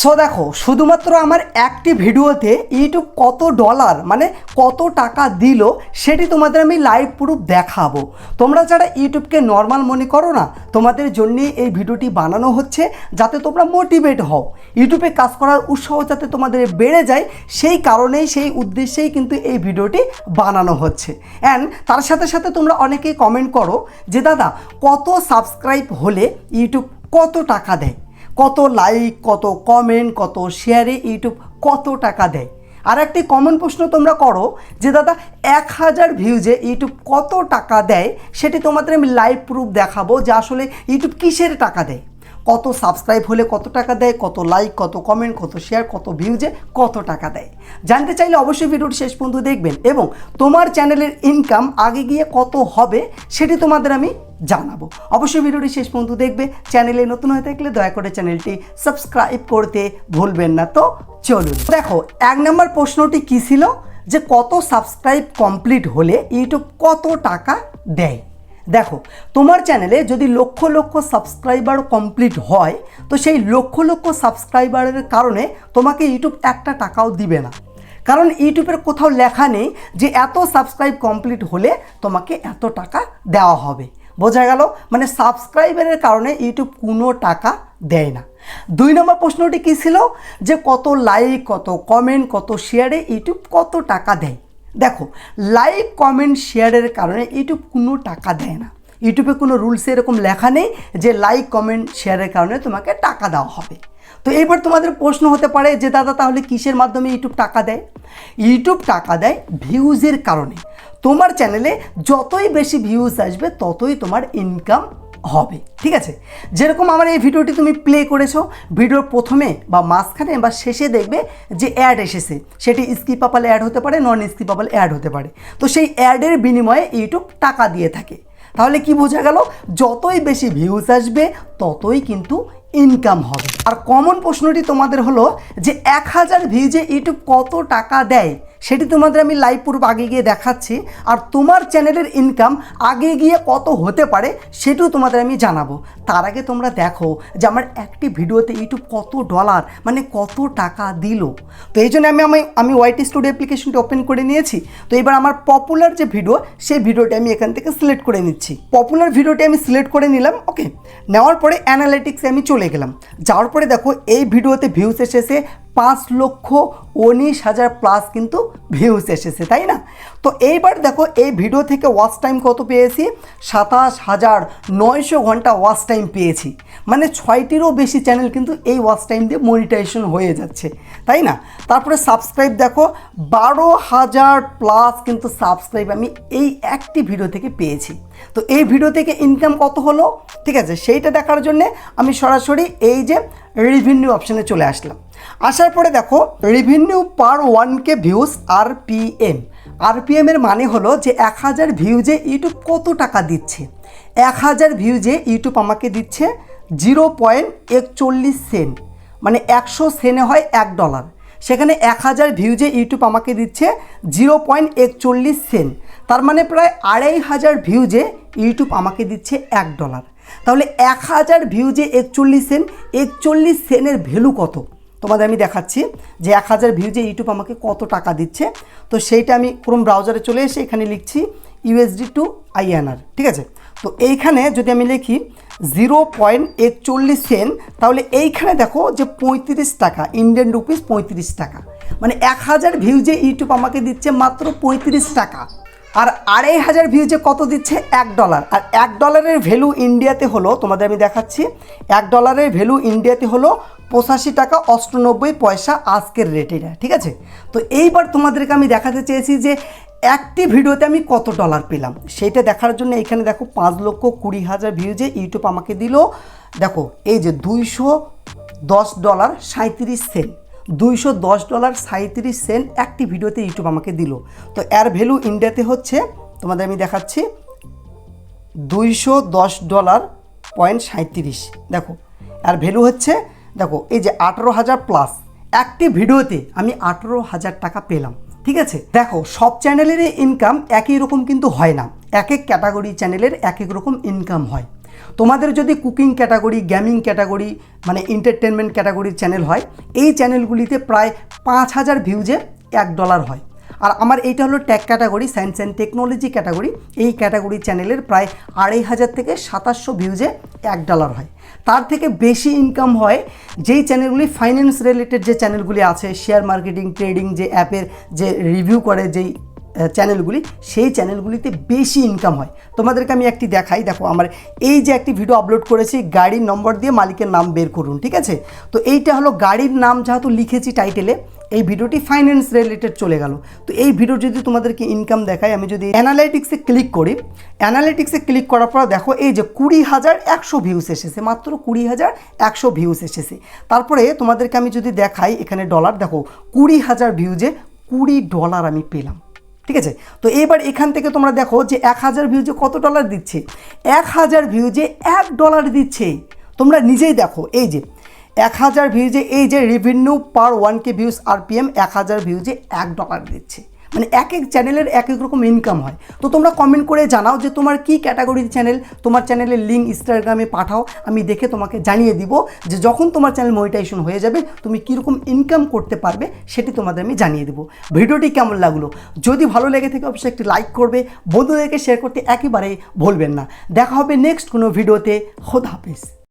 So দেখো, শুধুমাত্র আমার একটি ভিডিওতে ইউটিউব কত ডলার মানে কত টাকা দিল, সেটি তোমাদের আমি লাইভ প্রুফ দেখাবো। তোমরা যারা ইউটিউবকে নর্মাল মনে করো না, তোমাদের জন্যে এই ভিডিওটি বানানো হচ্ছে, যাতে তোমরা মোটিভেট হও। ইউটিউবে কাজ করার উৎসাহ যাতে তোমাদের বেড়ে যায়, সেই কারণেই, সেই উদ্দেশ্যেই কিন্তু এই ভিডিওটি বানানো হচ্ছে। অ্যান্ড তার সাথে সাথে তোমরা অনেকেই কমেন্ট করো যে, দাদা, কত সাবস্ক্রাইব হলে ইউটিউব কত টাকা দেয়? কত লাইক কত কমেন্ট কত শেয়ারে ইউটিউব কত টাকা দেয়? আর একটি কমন প্রশ্ন তোমরা করো যে, দাদা, এক হাজার ভিউজে ইউটিউব কত টাকা দেয়? সেটি তোমাদের আমি লাইভ প্রুফ দেখাবো যে আসলে ইউটিউব কিসের টাকা দেয়। কত সাবস্ক্রাইব হলে কত টাকা দেয়, কত লাইক কত কমেন্ট কত শেয়ার কত ভিউজে কত টাকা দেয়? জানতে চাইলে অবশ্যই ভিডিওটি শেষ পর্যন্ত দেখবেন এবং তোমার চ্যানেলের ইনকাম আগে গিয়ে কত হবে সেটি তোমাদের আমি জানাব। অবশ্যই ভিডিওটি শেষ পর্যন্ত দেখবে চ্যানেলে নতুন হয়ে থাকলে দয়া করে চ্যানেলটি সাবস্ক্রাইব করতে ভুলবেন না। তো চলুন, দেখো, এক নম্বর প্রশ্নটি কী ছিল? যে কত সাবস্ক্রাইব কমপ্লিট হলে ইউটিউব কত টাকা দেয়? দেখো, তোমার চ্যানেলে যদি লক্ষ লক্ষ সাবস্ক্রাইবার কমপ্লিট হয়, তো সেই লক্ষ লক্ষ সাবস্ক্রাইবারের কারণে তোমাকে ইউটিউব একটা টাকাও দিবে না। কারণ ইউটিউবের কোথাও লেখা নেই যে এত সাবস্ক্রাইব কমপ্লিট হলে তোমাকে এত টাকা দেওয়া হবে। বোঝা গেল? মানে সাবস্ক্রাইবারের কারণে ইউটিউব কোনো টাকা দেয় না। দুই নম্বর প্রশ্নটি কী ছিল? যে কত লাইক কত কমেন্ট কত শেয়ারে ইউটিউব কত টাকা দেয়? দেখো লাইক কমেন্ট শেয়ারের কারণে ইউটিউব কোনো টাকা দেয় না। ইউটিউবে কোনো রুলসে এরকম লেখা নেই যে লাইক কমেন্ট শেয়ারের কারণে তোমাকে টাকা দেওয়া হবে। তো এবার তোমাদের প্রশ্ন হতে পারে যে, দাদা, তাহলে কিসের মাধ্যমে ইউটিউব টাকা দেয়? ইউটিউব টাকা দেয় ভিউজের কারণে। তোমার চ্যানেলে যতই বেশি ভিউজ আসবে, ততই তোমার ইনকাম হবে, ঠিক আছে? যেরকম আমার এই ভিডিওটি তুমি প্লে করেছ, ভিডিওর প্রথমে বা মাঝখানে বা শেষে দেখবে যে অ্যাড এসেছে, সেটি স্কিপাপাল অ্যাড হতে পারে নন স্কিপাপাল অ্যাড হতে পারে। তো সেই অ্যাডের বিনিময়ে ইউটিউব টাকা দিয়ে থাকে। তাহলে কি বোঝা গেল? যতই বেশি ভিউজ আসবে, ততই কিন্তু ইনকাম হবে। আর কমন প্রশ্নটি তোমাদের হলো যে এক হাজার ভিউজে ইউটিউব কত টাকা দেয়? সেটি তোমাদের আমি লাইভ প্রুফ আগে গিয়ে দেখাচ্ছি। আর তোমার চ্যানেলের ইনকাম আগে গিয়ে কত হতে পারে সেটিও তোমাদের আমি জানাব। তার আগে তোমরা দেখো যে আমার একটি ভিডিওতে ইউটিউব কত ডলার মানে কত টাকা দিল। তো এই জন্য আমি আমি আমি ওয়াইটি স্টুডিও অ্যাপ্লিকেশনটি ওপেন করে নিয়েছি। তো এবার আমার পপুলার যে ভিডিও সেই ভিডিওটি আমি এখান থেকে সিলেক্ট করে নিচ্ছি। পপুলার ভিডিওটি আমি সিলেক্ট করে নিলাম ওকে নেওয়ার পরে অ্যানালাইটিক্সে আমি চলে গেলাম। যাওয়ার পরে দেখো, এই ভিডিওতে ভিউস এসেছে পাঁচ লক্ষ উনিশ হাজার প্লাস কিন্তু ভিউস এসেছে, তাই না? তো এইবার দেখো, এই ভিডিও থেকে ওয়াচ টাইম কত পেয়েছি? সাতাশ হাজার নয়শো ঘণ্টা ওয়াচ টাইম পেয়েছি। মানে ছয়টিরও বেশি চ্যানেল কিন্তু এই ওয়াচ টাইম দিয়ে মনিটাইজেশন হয়ে যাচ্ছে, তাই না? তারপরে সাবস্ক্রাইব দেখো, বারো হাজার প্লাস কিন্তু সাবস্ক্রাইব আমি এই একটি ভিডিও থেকে পেয়েছি। তো এই ভিডিও থেকে ইনকাম কত হলো? ঠিক আছে, সেইটা দেখার জন্যে আমি সরাসরি এই যে রিভিনিউ অপশানে চলে আসলাম। আসার পরে দেখো revenue per one K views R P M R P এমের মানে হলো যে এক হাজার ভিউজে ইউটিউব কত টাকা দিচ্ছে? এক হাজার ভিউজে ইউটিউব আমাকে দিচ্ছে জিরো পয়েন্ট একচল্লিশ সেন্ট মানে একশো সেনে হয় এক ডলার সেখানে এক হাজার ভিউজে ইউটিউব আমাকে দিচ্ছে জিরো পয়েন্ট একচল্লিশ সেন্ট তার মানে প্রায় আড়াই হাজার ভিউজে ইউটিউব আমাকে দিচ্ছে এক ডলার তাহলে এক হাজার ভিউজে একচল্লিশ সেন্ট একচল্লিশ সেনের ভ্যালু কত? তোমাদের আমি দেখাচ্ছি যে এক হাজার ভিউজে ইউটিউব আমাকে কত টাকা দিচ্ছে। তো সেইটা আমি ক্রোম ব্রাউজারে চলে এসে এখানে লিখছি ইউএসডি টু আইএনআর ঠিক আছে? তো এইখানে যদি আমি লিখি জিরো পয়েন্ট একচল্লিশ সেন্ট তাহলে এইখানে দেখো যে পঁয়ত্রিশ টাকা ইন্ডিয়ান রুপিস পঁয়ত্রিশ টাকা। মানে এক হাজার ভিউজে ইউটিউব আমাকে দিচ্ছে মাত্র পঁয়ত্রিশ টাকা। আর আড়াই হাজার ভিউজে কত দিচ্ছে? এক ডলার আর এক ডলারের ভ্যালু ইন্ডিয়াতে হলো, তোমাদের আমি দেখাচ্ছি, এক ডলারের ভ্যালু ইন্ডিয়াতে হলো পঁচাশি টাকা অষ্টানব্বই পয়সা আজকের রেটেটা ঠিক আছে? তো এইবার তোমাদেরকে আমি দেখাতে চেয়েছি যে একটি ভিডিওতে আমি কত ডলার পেলাম। সেইটা দেখার জন্য এখানে দেখো, পাঁচ লক্ষ কুড়ি হাজার ভিউজে ইউটিউব আমাকে দিল। দেখো, এই যে দুইশো দশ ডলার সাঁত্রিশ সেন্ট দুইশো দশ ডলার সাঁত্রিশ সেন্ট একটি ভিডিওতে ইউটিউব আমাকে দিল। তো এর ভ্যালু ইন্ডিয়াতে হচ্ছে, তোমাদের আমি দেখাচ্ছি, দুইশো দশ ডলার পয়েন্ট সাঁত্রিশ দেখো আর ভ্যালু হচ্ছে, দেখো, এই যে আঠেরো হাজার প্লাস একটি ভিডিওতে আমি আঠেরো হাজার টাকা পেলাম, ঠিক আছে? দেখো, সব চ্যানেলের ইনকাম একই রকম কিন্তু হয় না। এক এক ক্যাটাগরি চ্যানেলের এক এক রকম ইনকাম হয়। তোমাদের যদি কুকিং ক্যাটাগরি গেমিং ক্যাটাগরি মানে এন্টারটেনমেন্ট ক্যাটাগরির চ্যানেল হয়, এই চ্যানেলগুলিতে প্রায় পাঁচ হাজার ভিউজে এক ডলার হয়। আর আমার এইটা হলো tag category science and technology category এই ক্যাটাগরি চ্যানেলের প্রায় আড়াই হাজার থেকে সাতাশশো ভিউজে এক ডলার হয়। তার থেকে বেশি ইনকাম হয় যেই চ্যানেলগুলি ফাইন্যান্স রিলেটেড যে চ্যানেলগুলি আছে শেয়ার মার্কেটিং ট্রেডিং যে অ্যাপের যে রিভিউ করে, যেই চ্যানেলগুলি সেই চ্যানেলগুলিতে বেশি ইনকাম হয়। তোমাদেরকে আমি একটি দেখাই, দেখো আমার এই যে একটি ভিডিও আপলোড করেছি, গাড়ির নম্বর দিয়ে মালিকের নাম বের করুন, ঠিক আছে? তো এইটা হলো গাড়ির নাম যেহেতু লিখেছি টাইটেলে এই ভিডিওটি ফাইন্যান্স রিলেটেড চলে গেল। তো এই ভিডিও যদি তোমাদেরকে ইনকাম দেখায় আমি যদি অ্যানালাইটিক্সে ক্লিক করি অ্যানালাইটিক্সে ক্লিক করার পর দেখো এই যে কুড়ি হাজার একশো ভিউস এসেছে, মাত্র কুড়ি হাজার একশো ভিউস এসেছে। তারপরে তোমাদেরকে আমি যদি দেখাই, এখানে ডলার দেখো কুড়ি হাজার ভিউজে কুড়ি ডলার আমি পেলাম। ঠিক আছে? তো এবার এখান থেকে তোমরা দেখো যে এক হাজার ভিউজে কত ডলার দিচ্ছে? এক হাজার ভিউজে এক ডলার দিচ্ছে। তোমরা নিজেই দেখো, এই যে এক হাজার ভিউজে এই যে revenue per one K views M এক হাজার ভিউজে এক ডলার দিচ্ছে। মানে এক এক চ্যানেলের এক এক রকম ইনকাম হয়। তো তোমরা কমেন্ট করে জানাও যে তোমার কি ক্যাটাগরির চ্যানেল তোমার চ্যানেলের লিঙ্ক ইনস্টাগ্রামে পাঠাও, আমি দেখে তোমাকে জানিয়ে দিব যে যখন তোমার চ্যানেল মনিটাইজেশন হয়ে যাবে, তুমি কীরকম ইনকাম করতে পারবে সেটি তোমাদের আমি জানিয়ে দেবো। ভিডিওটি কেমন লাগল? যদি ভালো লেগে থাকে, অবশ্যই একটি লাইক করবে। বন্ধুদেরকে শেয়ার করতে একেবারেই ভুলবেন না। দেখা হবে নেক্সট কোনো ভিডিওতে খোদা হাফিজ।